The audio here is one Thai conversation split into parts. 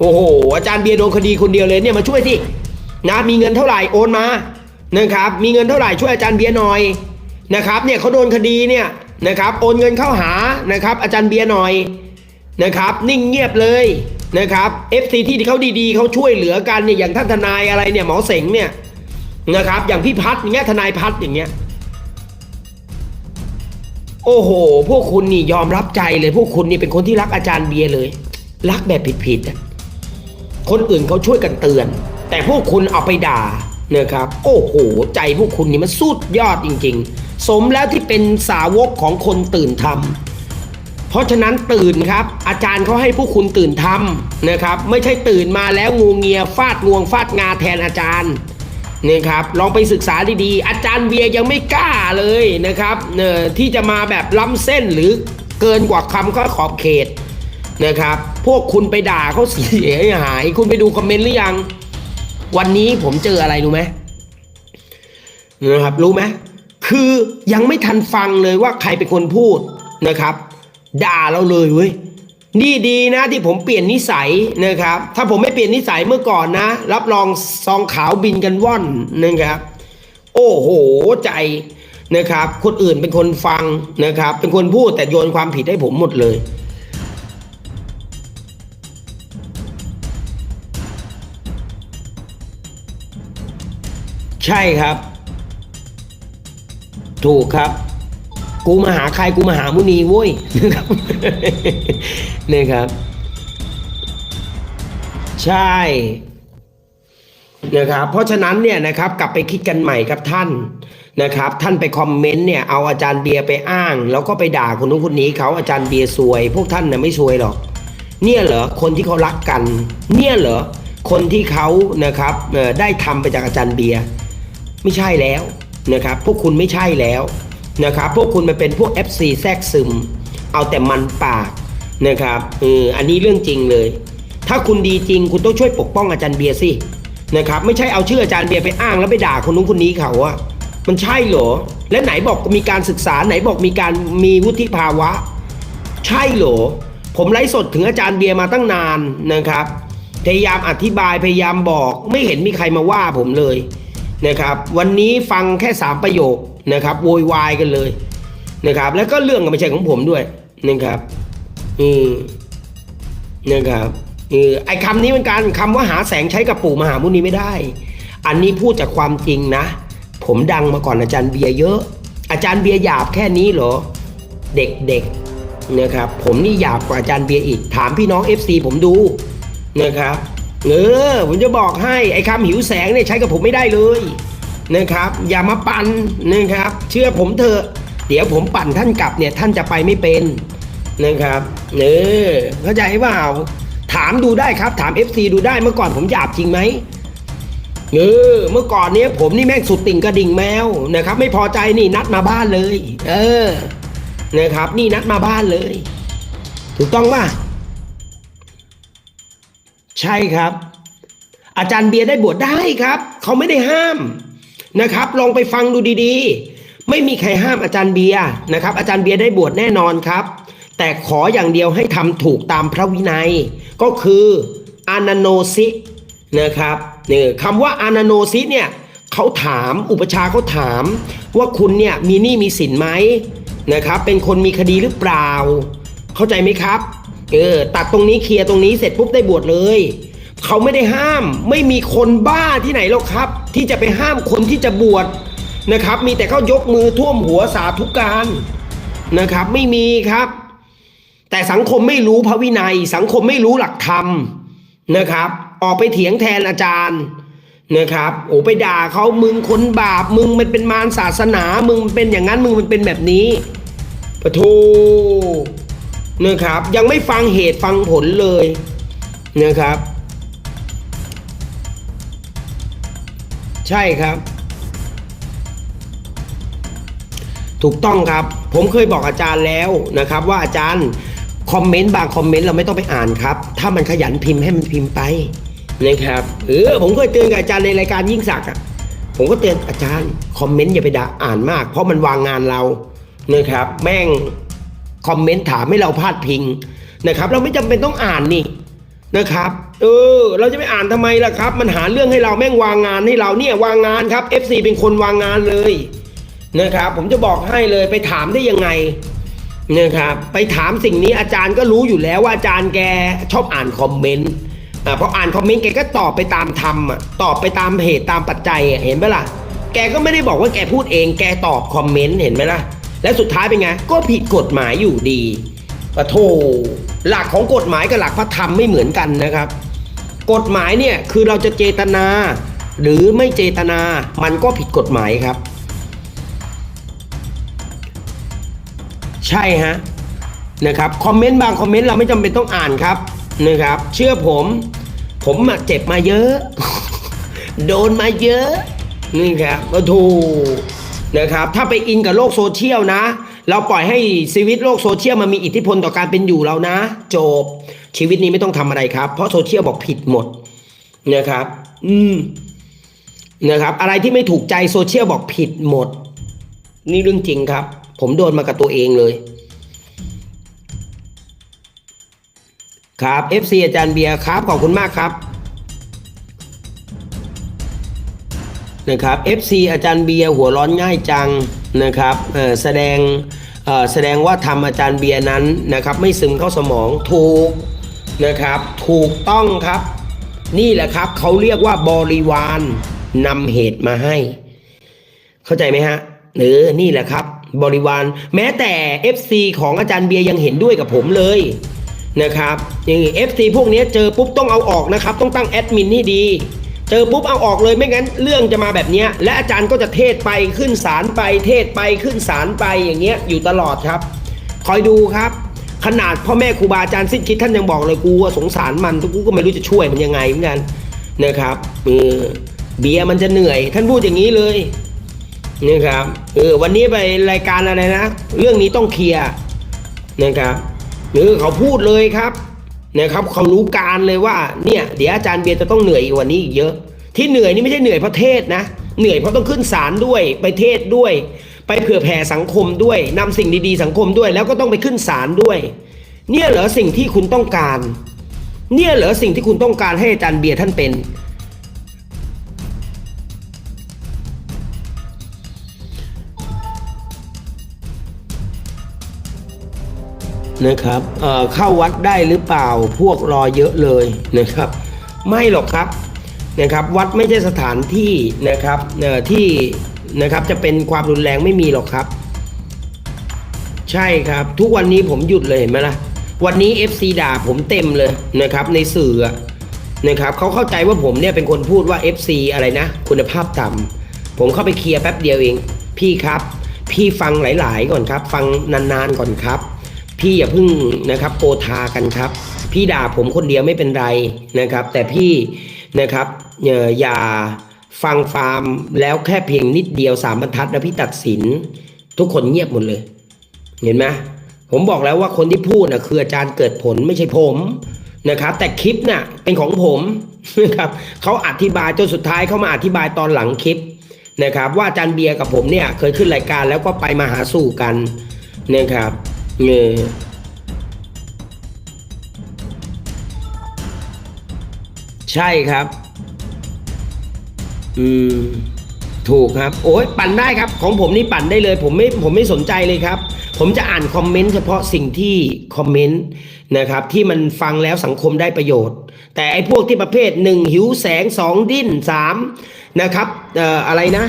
โอ้โห อาจารย์เบียร์โดนคดีคนเดียวเลยเนี่ยมาช่วยสินะมีเงินเท่าไหร่โอนมานะครับมีเงินเท่าไหร่ช่วยอาจารย์เบียร์หน่อยนะครับเนี่ยเขาโดนคดีเนี่ยนะครับโอนเงินเข้าหานะครับอาจารย์เบียร์หน่อยนะครับนิ่งเงียบเลยนะครับ FC ที่เขาดีๆเขาช่วยเหลือกันเนี่ยอย่างท่านทนายอะไรเนี่ยหมอเสงเนี่ยนะครับอย่างพี่พัฒน์อย่างเงี้ยทนายพัฒน์อย่างเงี้ยโอ้โห พวกคุณนี่ยอมรับใจเลย พวกคุณนี่เป็นคนที่รักอาจารย์เบียร์เลย รักแบบผิดๆอะ คนอื่นเขาช่วยกันเตือน แต่พวกคุณเอาไปด่านะครับโอ้โหใจพวกคุณนี่มันสุดยอดจริง ๆ สมแล้วที่เป็นสาวกของคนตื่นทำเพราะฉะนั้นตื่นครับ อาจารย์เขาให้พวกคุณตื่นทำนะครับ ไม่ใช่ตื่นมาแล้วงูเงียฟาดงวงฟาดงาแทนอาจารย์นะครับลองไปศึกษาดีๆ อาจารย์เบียยังไม่กล้าเลยนะครับเนอที่จะมาแบบล้ำเส้นหรือเกินกว่าคำข้อขอบเขต นะครับ พวกคุณไปด่าเขาเสียหาย คุณไปดูคอมเมนต์หรือยัง วันนี้ผมเจออะไรรู้ไหมนะครับ รู้ไหมคือยังไม่ทันฟังเลยว่าใครเป็นคนพูดนะครับ ด่าเราเลยเว้ยนี่ดีนะที่ผมเปลี่ยนนิสัยนะครับ ถ้าผมไม่เปลี่ยนนิสัยเมื่อก่อนนะ รับรองซองขาวบินกันว่อนนะครับ โอ้โหใจนะครับ คนอื่นเป็นคนฟังนะครับ เป็นคนพูดแต่โยนความผิดให้ผมหมดเลย ใช่ครับ ถูกครับ กูมาหาใครกูมาหามุนีเว้ยนะครับนี่ครับ ใช่นะครับเพราะฉะนั้นเนี่ยนะครับกลับไปคิดกันใหม่ครับท่านนะครับ ท่านไปคอมเมนต์เนี่ยเอาอาจารย์เบียร์ไปอ้าง แล้วก็ไปด่าคนนู้นคนนี้เขาอาจารย์เบียร์ซวย พวกท่านน่ะไม่ซวยหรอก เนี่ยเหรอคนที่เขารักกัน เนี่ยเหรอคนที่เขานะครับเอ่อได้ทำไปจากอาจารย์เบียร์ ไม่ใช่แล้วนะครับพวกคุณไม่ใช่แล้วนะครับพวกคุณมันเป็นพวก FC แทรกซึม เอาแต่มันปากนะครับเอออันนี้เรื่องจริงเลย ถ้าคุณดีจริงคุณต้องช่วยปกป้องอาจารย์เบียร์สินะครับไม่ใช่เอาชื่ออาจารย์เบียร์ไปอ้างแล้วไปด่าคนนู้นคนนี้เขาอะมันใช่เหรอ และไหนบอกมีการศึกษาไหนบอกมีการมีวุฒิภาวะ ใช่เหรอ ผมไลฟ์สดถึงอาจารย์เบียร์มาตั้งนานนะครับ พยายามอธิบายพยายามบอกไม่เห็นมีใครมาว่าผมเลย นะครับวันนี้ฟังแค่สามประโยคนะครับโวยวายกันเลยนะครับแล้วก็เรื่องก็ไม่ใช่ของผมด้วยนะครับอืมนะครับเออไอคำนี้เป็นการคำว่าหาแสงใช้กับปู่มหามุนีไม่ได้ อันนี้พูดจากความจริงนะ ผมดังมาก่อนอาจารย์เบียร์เยอะ อาจารย์เบียร์หยาบแค่นี้เหรอ เด็กๆนะครับผมนี่หยาบกว่าอาจารย์เบียร์อีก ถามพี่น้อง FC ผมดูนะครับ เออผมจะบอกให้ไอ้คำหิวแสงเนี่ยใช้กับผมไม่ได้เลยนะครับ อย่ามาปั่นนะครับ เชื่อผมเถอะเดี๋ยวผมปั่นท่านกลับเนี่ยท่านจะไปไม่เป็นนะครับเออเข้าใจเปล่าถามดูได้ครับ ถาม FC ดูได้เมื่อก่อนผมหยาบจริงไหมเออเมื่อก่อนเนี้ยผมนี่แม่งสุดติ่งกระดิ่งแมวนะครับ ไม่พอใจนี่นัดมาบ้านเลย เออนะครับ นี่นัดมาบ้านเลย ถูกต้องป่ะ ใช่ครับ อาจารย์เบียร์ได้บวชได้ครับ เขาไม่ได้ห้ามนะครับ ลองไปฟังดูดีๆ ไม่มีใครห้ามอาจารย์เบียร์นะครับ อาจารย์เบียร์ได้บวชแน่นอนครับ แต่ขออย่างเดียวให้ทำถูกตามพระวินัย ก็คืออานาโนซินะครับเนี่ยคำว่าอานาโนซิเนี่ยเขาถามอุปชาเขาถาม ว่าคุณเนี่ยมีหนี้มีสินไหมนะครับ เป็นคนมีคดีหรือเปล่า เข้าใจไหมครับ เออตัดตรงนี้เคลียร์ตรงนี้เสร็จปุ๊บได้บวชเลย เขาไม่ได้ห้าม ไม่มีคนบ้าที่ไหนหรอกครับ ที่จะไปห้ามคนที่จะบวชนะครับ มีแต่เขายกมือท่วมหัวสาธุการนะครับ ไม่มีครับ แต่สังคมไม่รู้พระวินัย สังคมไม่รู้หลักธรรมนะครับ ออกไปเถียงแทนอาจารย์นะครับโอ้ไปด่าเขามึงคนบาป มึงมันเป็นมารศาสนา มึงเป็นอย่างนั้นมึงมันเป็นแบบนี้ปะโท นะครับ ยังไม่ฟังเหตุฟังผลเลยนะครับ ใช่ครับ ถูกต้องครับ ผมเคยบอกอาจารย์แล้วนะครับ ว่าอาจารย์คอมเมนต์บางคอมเมนต์เราไม่ต้องไปอ่านครับ ถ้ามันขยันพิมพ์ให้มันพิมพ์ไปนะครับเออผมเคยเตือนกับอาจารย์ในรายการยิ่งศักดิ์อะผมก็เตือนอาจารย์คอมเมนต์อย่าไปด่าอ่านมาก เพราะมันวางงานเรานะครับ แม่ง คอมเมนต์ถามให้เราพลาดพิงนะครับ เราไม่จำเป็นต้องอ่านนี่นะครับ เออ เราจะไม่อ่านทำไมล่ะครับ มันหาเรื่องให้เราแม่งวางงานให้เราเนี่ยวางงานครับ FC เป็นคนวางงานเลยนะครับ ผมจะบอกให้เลยไปถามได้ยังไงนะครับ ไปถามสิ่งนี้อาจารย์ก็รู้อยู่แล้วว่าอาจารย์แกชอบอ่านคอมเมนต์อ่าพออ่านคอมเมนต์แกก็ตอบไปตามธรรมอะตอบไปตามเหตุตามปัจจัยเห็นไหมล่ะ แกก็ไม่ได้บอกว่าแกพูดเอง แกตอบคอมเมนต์เห็นไหมล่ะ และสุดท้ายเป็นไง ก็ผิดกฎหมายอยู่ดีปะโทหลักของกฎหมายกับหลักพระธรรมไม่เหมือนกันนะครับ กฎหมายเนี่ยคือเราจะเจตนา หรือไม่เจตนามันก็ผิดกฎหมายครับ ใช่ฮะนะครับคอมเมนต์บางคอมเมนต์เราไม่จำเป็นต้องอ่านครับนะครับ เชื่อผม ผมเจ็บมาเยอะ โดนมาเยอะนี่ครับโอ้โห นะครับถ้าไปอินกับโลกโซเชียลนะ เราปล่อยให้ชีวิตโลกโซเชียลมันมีอิทธิพลต่อการเป็นอยู่เรานะ จบชีวิตนี้ไม่ต้องทำอะไรครับ เพราะโซเชียลบอกผิดหมดนะครับ อืมนะครับ อะไรที่ไม่ถูกใจโซเชียลบอกผิดหมด นี่เรื่องจริงครับ ผมโดนมากับตัวเองเลย ครับ FC อาจารย์เบียร์ครับ ขอบคุณมากครับ นะครับ FC อาจารย์เบียร์หัวร้อนง่ายจังนะครับแสดงแสดงว่าทำอาจารย์เบียร์นั้นนะครับไม่ซึมเข้าสมองถูกนะครับถูกต้องครับ นี่แหละครับเขาเรียกว่าบริวารนำเหตุมาให้ เข้าใจไหมฮะเออนี่แหละครับ บริวารแม้แต่ FC ของอาจารย์เบียร์ยังเห็นด้วยกับผมเลยนะครับอย่างนี้ FC พวกนี้เจอปุ๊บต้องเอาออกนะครับ ต้องตั้งแอดมินให้ดี เจอปุ๊บเอาออกเลยไม่งั้นเรื่องจะมาแบบนี้และอาจารย์ก็จะเทศไปขึ้นศาลไปเทศไปขึ้นศาลไปอย่างเงี้ยอยู่ตลอดครับ คอยดูครับ ขนาดพ่อแม่ครูบาอาจารย์สิ้นคิดท่านยังบอกเลยกูว่าสงสารมันทุกกูก็ไม่รู้จะช่วยมันยังไงเหมือนกันนะครับเออเบียร์มันจะเหนื่อย ท่านพูดอย่างนี้เลยนี่ครับเออวันนี้ไปรายการอะไรนะ เรื่องนี้ต้องเคลียร์นะครับเออเขาพูดเลยครับ นะครับเขารู้การเลยว่าเนี่ยเดี๋ยวอาจารย์เบียร์จะต้องเหนื่อยกว่านี้อีกเยอะ ที่เหนื่อยนี่ไม่ใช่เหนื่อยเพราะเทศนะ เหนื่อยเพราะต้องขึ้นศาลด้วยไปเทศด้วย ไปเผื่อแผ่สังคมด้วยนำสิ่งดีๆสังคมด้วย แล้วก็ต้องไปขึ้นศาลด้วย เนี่ยเหรอสิ่งที่คุณต้องการ เนี่ยเหรอสิ่งที่คุณต้องการให้อาจารย์เบียร์ท่านเป็น นะครับเอ่อเข้าวัดได้หรือเปล่าพวกรอเยอะเลยนะครับ ไม่หรอกครับนะครับ วัดไม่ใช่สถานที่นะครับเอ่อที่นะครับจะเป็นความรุนแรงไม่มีหรอกครับ ใช่ครับ ทุกวันนี้ผมหยุดเลยเห็นไหมล่ะวันนี้ FC ด่าผมเต็มเลยนะครับ ในสื่อนะครับเขาเข้าใจว่าผมเนี่ยเป็นคนพูดว่า FC อะไรนะ คุณภาพต่ำผมเข้าไปเคลียร์แป๊บเดียวเอง พี่ครับ พี่ฟังหลาย ๆ ก่อนครับ ฟังนาน ๆ ก่อนครับ พี่อย่าพิ่งนะครับโกธากันครับ พี่ด่าผมคนเดียวไม่เป็นไรนะครับ แต่พี่นะครับอย่าฟังฟาร์มแล้วแค่เพียงนิดเดียวสามบรรทัดแล้วพี่ตัดสิน ทุกคนเงียบหมดเลย เห็นไหมผมบอกแล้วว่าคนที่พูดนะคืออาจารย์เกิดผลไม่ใช่ผมนะครับ แต่คลิปน่ะเป็นของผมนะครับเขาอธิบายจนสุดท้ายเขามาอธิบายตอนหลังคลิปนะครับ ว่าอาจารย์เบียร์กับผมเนี่ยเคยขึ้นรายการแล้วก็ไปมาหาสู่กันนะครับ เออใช่ครับ อืม ถูกครับ โอ้ยปั่นได้ครับ ของผมนี่ปั่นได้เลย ผมไม่ผมไม่สนใจเลยครับ ผมจะอ่านคอมเมนต์เฉพาะสิ่งที่คอมเมนต์นะครับ ที่มันฟังแล้วสังคมได้ประโยชน์ แต่ไอ้พวกที่ประเภทหนึ่งหิวแสงสองดิ้นสามนะครับ เอ่ออะไรนะ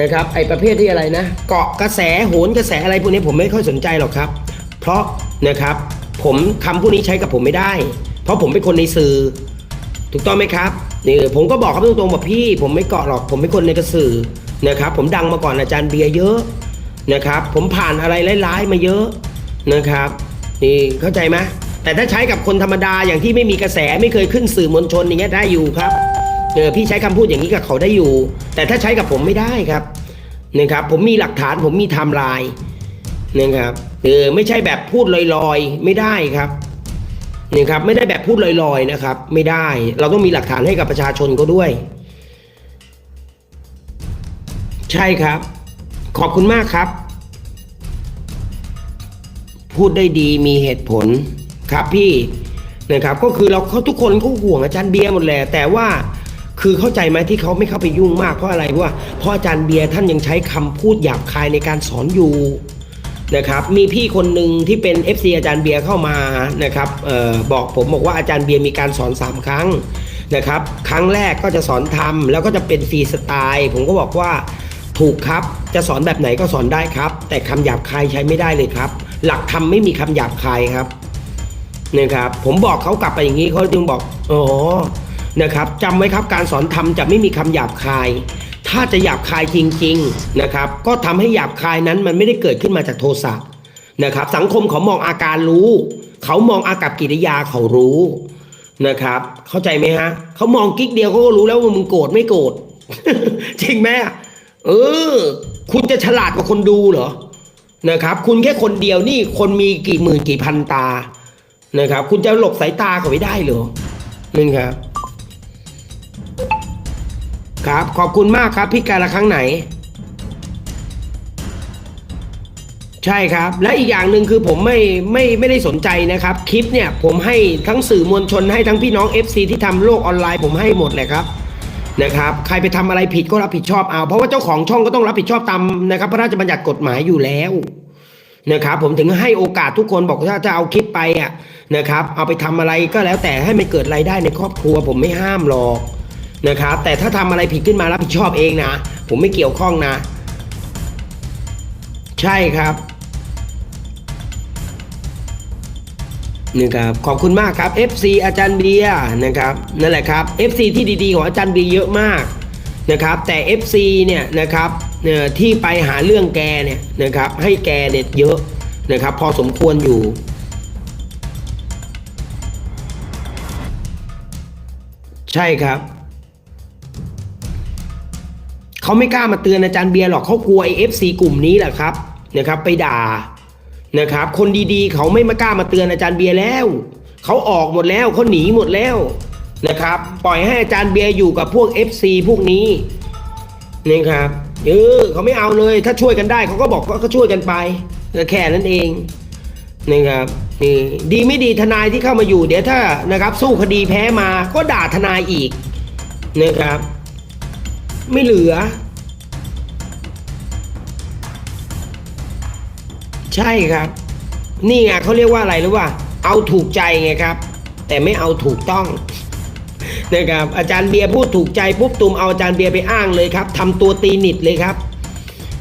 นะครับไอประเภทที่อะไรนะ เกาะกระแสโหนกระแสอะไรพวกนี้ผมไม่ค่อยสนใจหรอกครับ เพราะนะครับผมคำพวกนี้ใช้กับผมไม่ได้ เพราะผมเป็นคนในสื่อ ถูกต้องไหมครับนี่ผมก็บอกเขาตรงๆบอกพี่ ผมไม่เกาะหรอกผมเป็นคนในกระสือนะครับ ผมดังมาก่อนอาจารย์เบียร์เยอะนะครับ ผมผ่านอะไรร้ายๆมาเยอะนะครับ นี่เข้าใจไหมแต่ถ้าใช้กับคนธรรมดาอย่างที่ไม่มีกระแสไม่เคยขึ้นสื่อมวลชนอย่างเงี้ยได้อยู่ครับ เออพี่ใช้คำพูดอย่างนี้กับเขาได้อยู่ แต่ถ้าใช้กับผมไม่ได้ครับนะครับผมมีหลักฐานผมมีไทม์ไลน์นะครับเออไม่ใช่แบบพูดลอยๆ ไม่ได้ครับนี่ครับไม่ได้แบบพูดลอยๆนะครับ ไม่ได้ เราต้องมีหลักฐานให้กับประชาชนก็ด้วย ใช่ครับ ขอบคุณมากครับ พูดได้ดีมีเหตุผลครับพี่นะครับ ก็คือเราเขาทุกคนก็ห่วงอาจารย์เบียร์หมดแหละแต่ว่า คือเข้าใจไหมที่เขาไม่เข้าไปยุ่งมากเพราะอะไรเพราะว่าเพราะอาจารย์เบียร์ท่านยังใช้คำพูดหยาบคายในการสอนอยู่นะครับมีพี่คนหนึ่งที่เป็น FC อาจารย์เบียร์เข้ามานะครับออบอกผมบอกว่าอาจารย์เบียร์มีการสอน 3 ครั้งนะครับครั้งแรกก็จะสอนทำแล้วก็จะเป็นฟรีสไตล์ผมก็บอกว่าถูกครับจะสอนแบบไหนก็สอนได้ครับ แต่คำหยาบคายใช้ไม่ได้เลยครับ หลักธรรมไม่มีคำหยาบคายครับนะครับผมบอกเขากลับไปอย่างนี้เขาจึงบอกอ๋อ นะครับจำไว้ครับการสอนธรรมจะไม่มีคำหยาบคาย ถ้าจะหยาบคายจริงๆนะครับ ก็ทำให้หยาบคายนั้นมันไม่ได้เกิดขึ้นมาจากโทสะนะครับ สังคมเขามองอาการรู้ เขามองอากับกิริยาเขารู้นะครับ เข้าใจไหมฮะเขามองกิ๊กเดียวเขาก็รู้แล้วว่ามึงโกรธไม่โกรธจริงไหมเออ คุณจะฉลาดกว่าคนดูเหรอนะครับ คุณแค่คนเดียวนี่คนมีกี่หมื่นกี่พันตานะครับ คุณจะหลบสายตาเขาไม่ได้เหรอนี่ครับ ครับ ขอบคุณมากครับ พี่การละครั้งไหน ใช่ครับ และอีกอย่างหนึ่งคือผมไม่ไม่ไม่ได้สนใจนะครับ คลิปเนี่ย ผมให้ทั้งสื่อมวลชนให้ทั้งพี่น้อง FC ที่ทำโลกออนไลน์ผมให้หมดเลยครับนะครับ ใครไปทำอะไรผิดก็รับผิดชอบเอา เพราะว่าเจ้าของช่องก็ต้องรับผิดชอบตามนะครับ พระราชบัญญัติกฎหมายอยู่แล้วนะครับผมถึงให้โอกาสทุกคนบอกถ้าจะเอาคลิปไปอะนะครับ เอาไปทำอะไรก็แล้วแต่ให้มันเกิดรายได้ในครอบครัว ผมไม่ห้ามหรอก นะครับ แต่ถ้าทำอะไรผิดขึ้นมารับผิดชอบเองนะ ผมไม่เกี่ยวข้องนะ ใช่ครับนะครับขอบคุณมากครับ FC อาจารย์เบียนะครับนั่นแหละครับ FC ที่ดีๆของอาจารย์เบียเยอะมากนะครับแต่ FC เนี่ยนะครับที่ไปหาเรื่องแกเนี่ยนะครับให้แกเนี่ยเยอะนะครับพอสมควรอยู่ใช่ครับ เขาไม่กล้ามาเตือนอาจารย์เบียร์หรอกเขากลัวไอ้เอฟซีกลุ่มนี้แหละครับนะครับ ไปด่านะครับ คนดีๆ เขาไม่มากล้ามาเตือนอาจารย์เบียร์แล้วเขาออกหมดแล้วเขาหนีหมดแล้วนะครับ ปล่อยให้อาจารย์เบียร์อยู่กับพวก FC พวกนี้นี่ครับเออเขาไม่เอาเลยถ้าช่วยกันได้เขาก็บอกว่าก็ช่วยกันไปแค่นั้นเองนะครับนี่ดีไม่ดีทนายที่เข้ามาอยู่เดี๋ยวถ้านะครับ สู้คดีแพ้มาก็ด่าทนายอีกนะครับ ไม่เหลือ ใช่ครับ นี่ไงเขาเรียกว่าอะไรรู้ว่าเอาถูกใจไงครับ แต่ไม่เอาถูกต้องนะครับอาจารย์เบียร์พูดถูกใจปุ๊บตุมเอาอาจารย์เบียร์ไปอ้างเลยครับทำตัวตีนิดเลยครับ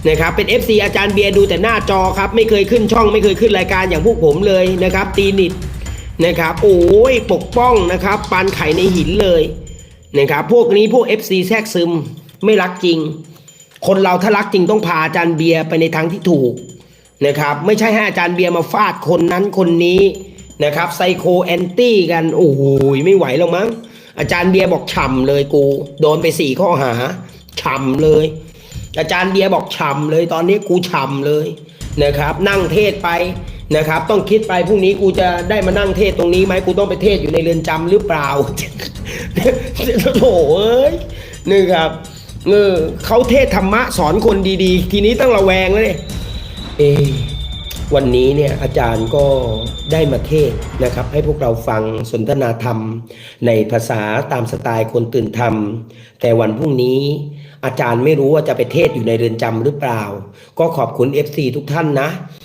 นะครับเป็น FC อาจารย์เบียร์ดูแต่หน้าจอครับ ไม่เคยขึ้นช่อง ไม่เคยขึ้นรายการอย่างพวกผมเลยนะครับ ตีนิดนะครับ โอ้ยปกป้องนะครับปานไข่ในหินเลยนะครับพวกนี้พวก FC แทรกซึม ไม่รักจริง คนเราถ้ารักจริงต้องพาอาจารย์เบียร์ไปในทางที่ถูกนะครับ ไม่ใช่ให้อาจารย์เบียร์มาฟาดคนนั้นคนนี้นะครับไซโคแอนตี้กันโอ้โหไม่ไหวแล้วมั้งอาจารย์เบียร์บอกฉ่ำเลยกู โดนไปสี่ข้อหาฉ่ำเลย อาจารย์เบียร์บอกฉ่ำเลยตอนนี้กูฉ่ำเลยนะครับ นั่งเทศไปนะครับ ต้องคิดไปพรุ่งนี้กูจะได้มานั่งเทศตรงนี้ไหมกูต้องไปเทศอยู่ในเรือนจำหรือเปล่าโถเอ้ยนี่ครับ เออเขาเทศธรรมะสอนคนดีๆ ทีนี้ต้องระแวงแล้วเนี่ยเอวันนี้เนี่ยอาจารย์ก็ได้มาเทศนะครับ ให้พวกเราฟังสนทนาธรรม ในภาษาตามสไตล์คนตื่นธรรม แต่วันพรุ่งนี้อาจารย์ไม่รู้ว่าจะไปเทศอยู่ในเรือนจำหรือเปล่า ก็ขอบคุณ FC ทุกท่านนะ